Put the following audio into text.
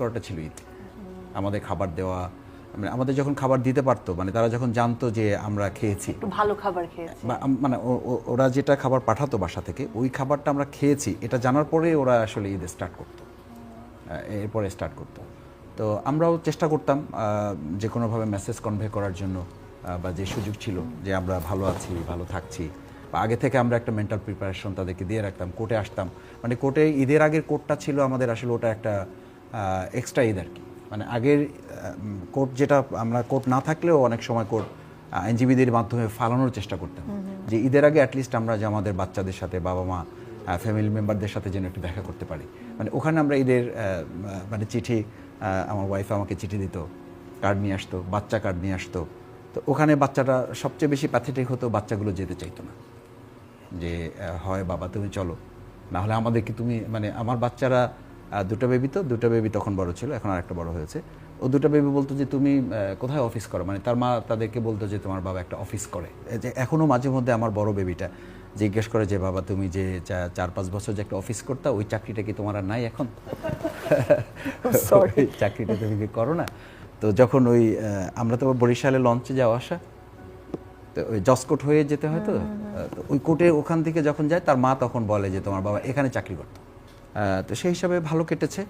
করাটা ছিল ঈদ। আমাদের খাবার দেওয়া মানে আমাদের যখন খাবার দিতে পারতো মানে তারা যখন জানতো যে আমরা খেয়েছি একটু ভালো খাবার খেয়েছি। মানে ওরা যেটা খাবার পাঠাতো বাসা থেকে ওই খাবারটা আমরা খেয়েছি। এটা জানার পরে ওরা আসলে ঈদ স্টার্ট করতো এরপরে স্টার্ট করতো। তো আমরাও চেষ্টা করতাম যে কোনোভাবে মেসেজ কনভে করার জন্য বা যে সুযোগ ছিল যে আমরা ভালো আছি ভালো থাকছি। বা আগে থেকে আমরা একটা মেন্টাল প্রিপারেশন তাদেরকে দিয়ে রাখতাম কোর্টে আসতাম। মানে কোর্টে ঈদের আগের কোর্টটা ছিল আমাদের আসলে ওটা একটা এক্সট্রা ঈদ আর কি। মানে আগের কোর্ট যেটা আমরা কোর্ট না থাকলেও অনেক সময় কোর্ট আইনজীবীদের মাধ্যমে ফালানোর চেষ্টা করতাম। যে ঈদের আগে অ্যাটলিস্ট আমরা যে আমাদের বাচ্চাদের সাথে বাবা মা ফ্যামিলি মেম্বারদের সাথে যেন একটু দেখা করতে পারি। মানে ওখানে আমরা ঈদের মানে চিঠি আমার ওয়াইফ আমাকে চিঠি দিত কার্ড নিয়ে আসতো বাচ্চা কার্ড নিয়ে আসতো। তো ওখানে বাচ্চাটা সবচেয়ে বেশি প্যাথেটিক হতো বাচ্চাগুলো যেতে চাইতো না। যে হয় বাবা তুমি চলো না হলে আমাদেরকে তুমি মানে আমার বাচ্চারা আহ, দুটো বেবি তো দুটো বেবি তখন বড় ছিল এখন আরেকটা বড় হয়েছে। ও দুটো বেবি বলতো যে তুমি কোথায় অফিস করো? মানে তার মা তাদেরকে বলতো যে তোমার বাবা একটা অফিস করে। যে এখনও মাঝে মধ্যে আমার বড় বেবিটা জিজ্ঞেস করে যে বাবা তুমি যে চার পাঁচ বছর যে একটা অফিস করতা ওই চাকরিটা কি তোমার আর নাই এখন? চাকরিটা তুমি কি করো না? তো যখন ওই আমরা তো বরিশালে লঞ্চে যাওয়া আসা তো ওই জসকোট হয়ে যেতে হয় তো? ওই কোর্টে ওখান থেকে যখন যায় তার মা তখন বলে যে তোমার বাবা এখানে চাকরি করতো। তো সেই হিসাবে ভালো কেটেছে।